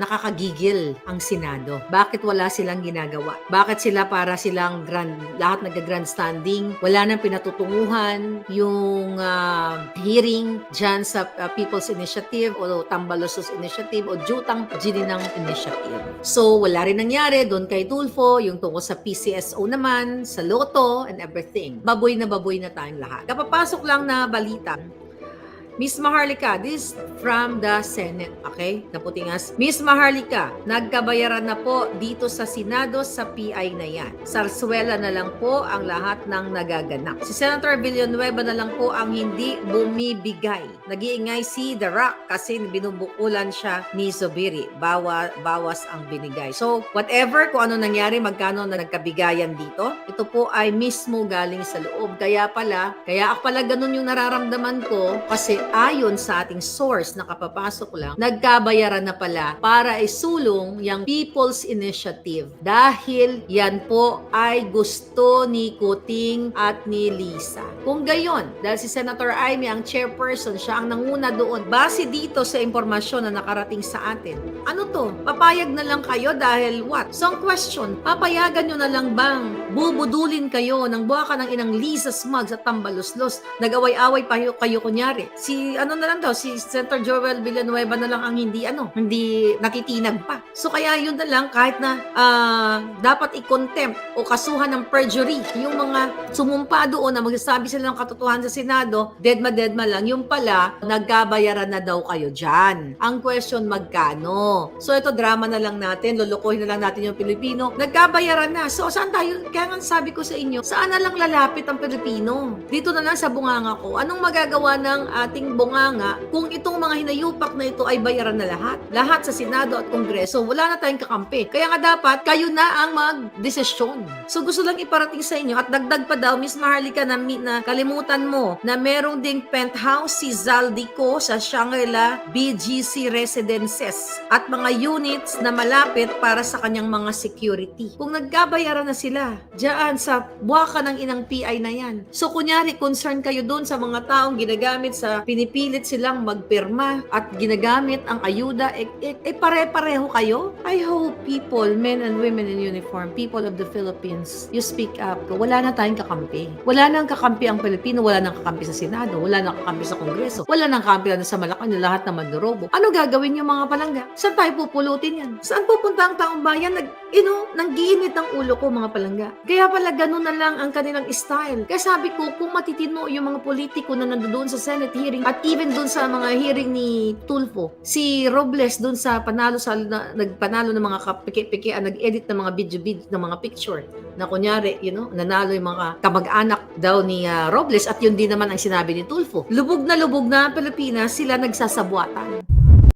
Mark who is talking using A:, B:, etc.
A: nakakagigil ang Senado. Bakit wala silang ginagawa? Bakit sila para silang grand, lahat nag-grandstanding? Wala nang pinatutunguhan yung ah, hearing dyan sa ah, People's Initiative o Tambalosos Initiative o Jutang Gininang Initiative. So, wala rin nangyari doon kay Tulfo, yung tungkol sa PCSO naman, sa Loto and everything. Baboy na baboy na tayong lahat. Kapapasok lang na balita, Miss Maharlika, this from the Senate, okay? Naputingas. Miss Maharlika, nagkabayaran na po dito sa Senado sa PI na yan. Sarsuela na lang po ang lahat ng nagaganap. Si Senator Villanueva na lang po ang hindi bumibigay. Nag-iingay si The Rock kasi binubukulan siya ni Zubiri. Bawa, bawas ang binigay. So, whatever kung ano nangyari, magkano na nagkabigayan dito, ito po ay mismo galing sa loob. Kaya pala, kaya ako pala ganun yung nararamdaman ko kasi ayon sa ating source na kapapasok lang, nagkabayaran na pala para isulong yung People's Initiative. Dahil yan po ay gusto ni Kuting at ni Lisa. Kung gayon, dahil si Senator Amy ang chairperson, siya ang nanguna doon. Base dito sa impormasyon na nakarating sa atin. Ano to? Papayag na lang kayo dahil what? So ang question, papayagan nyo na lang bang bubudulin kayo ng buwaka ng inang Lisa Smugs at Tambaluslos? Nag-away-away pa kayo, kunyari. Si ano na lang daw, si Senator Joel Villanueva na lang ang hindi ano, hindi nakitinag pa. So kaya yun na lang kahit na ah, dapat i-contempt o kasuhan ng perjury yung mga sumumpa doon na magsasabi sila ng katotohanan sa Senado, deadma deadma lang, yung pala nagkabayaran na daw kayo dyan. Ang question magkano? So ito drama na lang natin, lulukohin na lang natin yung Pilipino. Nagkabayaran na. So saan tayo? Kaya nga sabi ko sa inyo, saan na lang lalapit ang Pilipino? Dito na lang sa bunganga ko. Anong magagawa ng ating bunganga kung itong mga hinayupak na ito ay bayaran na lahat? Lahat sa Senado at Kongreso, wala na tayong kakampi. Kaya nga dapat, kayo na ang magdesisyon. So gusto lang iparating sa inyo at dagdag pa daw, Miss Maharlika, na, na kalimutan mo na merong ding penthouse si Zaldico sa Shangri-La BGC Residences at mga units na malapit para sa kanyang mga security. Kung nagkabayaran na sila, diyan sa buwaka ng inang PI na yan. So kunyari, concern kayo doon sa mga taong ginagamit sa pinipilit silang magpirma at ginagamit ang ayuda, eh, eh, eh pare-pareho kayo? I hope people, men and women in uniform, people of the Philippines, you speak up. Wala na tayong kakampi. Wala nang kakampi ang Pilipino, wala nang kakampi sa Senado, wala nang kakampi sa Kongreso, wala nang kakampi na sa Malacanang lahat na mandorobo. Ano gagawin yung mga palangga? Saan tayo pupulutin yan? Saan pupunta ang taong bayan? Nag, you know, nanggiinit ang ulo ko mga palangga. Kaya pala ganun na lang ang kanilang style. Kaya sabi ko, kung matitino yung mga politiko na nandoon sa Senate hearing at even doon sa mga hearing ni Tulfo, si Robles doon sa panalo sa na, nagpanalo ng mga kapiki-piki, ah, nag-edit ng mga video-video ng mga picture na kunyari, you know, nanalo yung mga kamag-anak daw ni ah, Robles at yun din naman ang sinabi ni Tulfo. Lubog na lubog na ang Pilipinas, sila nagsasabuatan.